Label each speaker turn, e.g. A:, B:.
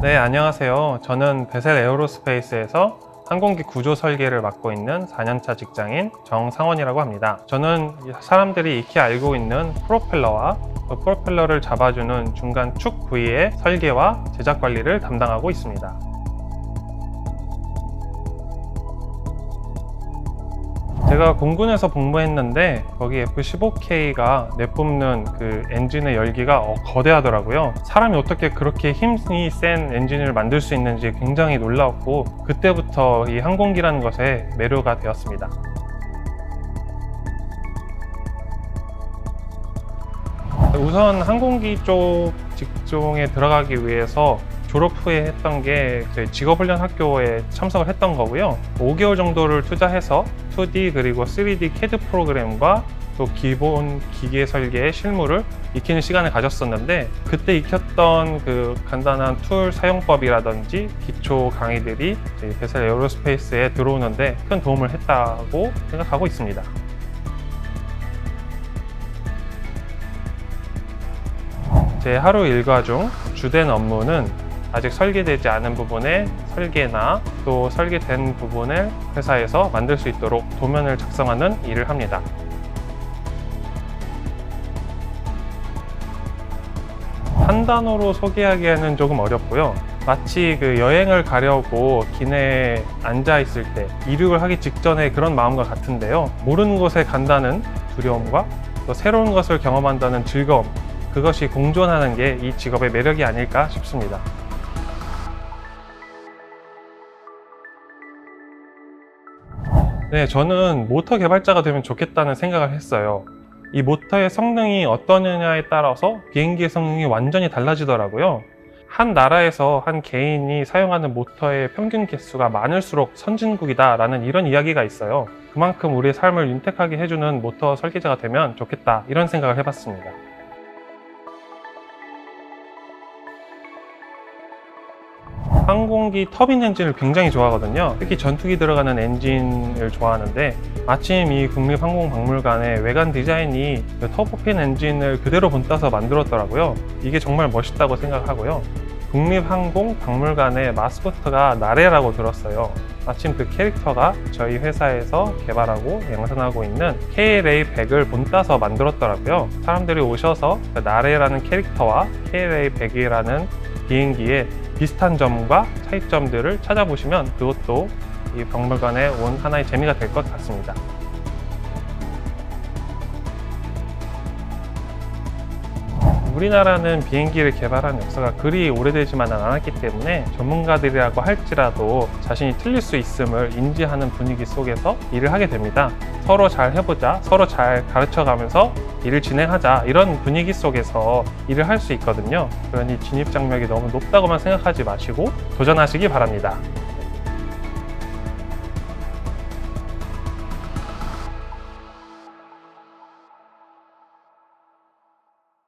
A: 네, 안녕하세요. 저는 베셀 에어로스페이스에서 항공기 구조 설계를 맡고 있는 4년차 직장인 정상원이라고 합니다. 저는 사람들이 익히 알고 있는 프로펠러와 그 프로펠러를 잡아주는 중간 축 부위의 설계와 제작 관리를 담당하고 있습니다. 제가 공군에서 복무했는데 거기 F-15K가 내뿜는 그 엔진의 열기가 어, 거대하더라고요. 사람이 어떻게 그렇게 힘이 센 엔진을 만들 수 있는지 굉장히 놀라웠고 그때부터 이 항공기라는 것에 매료가 되었습니다. 우선 항공기 쪽 직종에 들어가기 위해서 졸업 후에 했던 게 직업훈련 학교에 참석을 했던 거고요. 5개월 정도를 투자해서 2D 그리고 3D CAD 프로그램과 또 기본 기계 설계의 실무를 익히는 시간을 가졌었는데 그때 익혔던 그 간단한 툴 사용법이라든지 기초 강의들이 베셀 에어로스페이스에 들어오는데 큰 도움을 했다고 생각하고 있습니다. 제 하루 일과 중 주된 업무는 아직 설계되지 않은 부분의 설계나 또 설계된 부분을 회사에서 만들 수 있도록 도면을 작성하는 일을 합니다. 한 단어로 소개하기에는 조금 어렵고요. 마치 그 여행을 가려고 기내에 앉아 있을 때 이륙을 하기 직전에 그런 마음과 같은데요. 모르는 곳에 간다는 두려움과 또 새로운 것을 경험한다는 즐거움, 그것이 공존하는 게 이 직업의 매력이 아닐까 싶습니다. 네, 저는 모터 개발자가 되면 좋겠다는 생각을 했어요. 이 모터의 성능이 어떠느냐에 따라서 비행기의 성능이 완전히 달라지더라고요. 한 나라에서 한 개인이 사용하는 모터의 평균 개수가 많을수록 선진국이다라는 이런 이야기가 있어요. 그만큼 우리의 삶을 윤택하게 해주는 모터 설계자가 되면 좋겠다 이런 생각을 해봤습니다. 항공기 터빈 엔진을 굉장히 좋아하거든요. 특히 전투기 들어가는 엔진을 좋아하는데 마침 이 국립항공박물관의 외관 디자인이 그 터보핀 엔진을 그대로 본따서 만들었더라고요. 이게 정말 멋있다고 생각하고요. 국립항공박물관의 마스코트가 나래라고 들었어요. 마침 그 캐릭터가 저희 회사에서 개발하고 양산하고 있는 KLA100을 본따서 만들었더라고요. 사람들이 오셔서 그 나래라는 캐릭터와 KLA100이라는 비행기의 비슷한 점과 차이점들을 찾아보시면 그것도 이 박물관에 온 하나의 재미가 될 것 같습니다. 우리나라는 비행기를 개발한 역사가 그리 오래되지만은 않았기 때문에 전문가들이라고 할지라도 자신이 틀릴 수 있음을 인지하는 분위기 속에서 일을 하게 됩니다. 서로 잘 해보자, 서로 잘 가르쳐 가면서 일을 진행하자 이런 분위기 속에서 일을 할 수 있거든요. 그러니 진입 장벽이 너무 높다고만 생각하지 마시고 도전하시기 바랍니다.